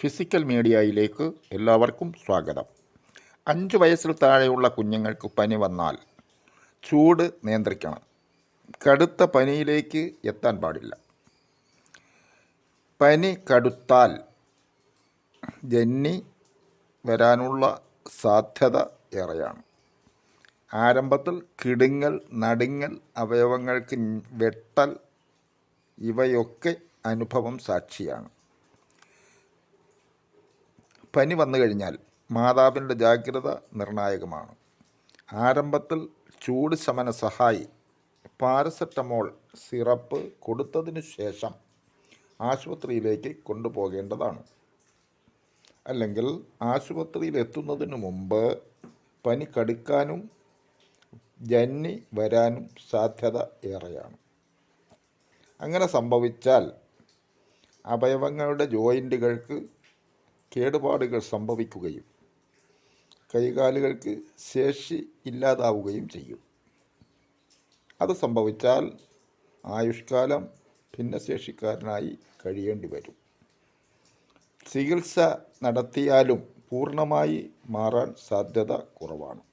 Physical മീഡിയയിലേക്ക് എല്ലാവർക്കും സ്വാഗതം. അഞ്ച് വയസ്സിൽ താഴെയുള്ള കുഞ്ഞുങ്ങൾക്ക് പനി വന്നാൽ ചൂട് നിയന്ത്രിക്കണം. കടുത്ത പനിയിലേക്ക് എത്താൻ പാടില്ല. പനി കടുത്താൽ ജന്നി വരാനുള്ള സാധ്യത ഏറെയാണ്. ആരംഭത്തിൽ കിടുങ്ങൽ നടുങ്ങൽ അവയവങ്ങൾക്ക് വെട്ടൽ ഇവയൊക്കെ അനുഭവം സാക്ഷിയാണ്. പനി വന്നു കഴിഞ്ഞാൽ മാതാവിന്റെ ജാഗ്രത നിർണായകമാണ്. ആരംഭത്തിൽ ചൂട് ശമന സഹായി പാരസെറ്റമോൾ സിറപ്പ് കൊടുത്തതിനു ശേഷം ആശുപത്രിയിലേക്ക് കൊണ്ടുപോകേണ്ടതാണ്. അല്ലെങ്കിൽ ആശുപത്രിയിൽ എത്തുന്നതിന് മുമ്പ് പനി കടുക്കാനും ജന്നി വരാനും സാധ്യത ഏറെയാണ്. അങ്ങനെ സംഭവിച്ചാൽ അവയവങ്ങളുടെ ജോയിന്റുകൾക്ക് കേടുപാടുകൾ സംഭവിക്കുകയും കൈകാലുകൾക്ക് ശേഷി ഇല്ലാതാവുകയും ചെയ്യും. അത് സംഭവിച്ചാൽ ആയുഷ്കാലം ഭിന്നശേഷിക്കാരനായി കഴിയേണ്ടി വരും. ചികിത്സ നടത്തിയാലും പൂർണമായി മാറാൻ സാധ്യത കുറവാണ്.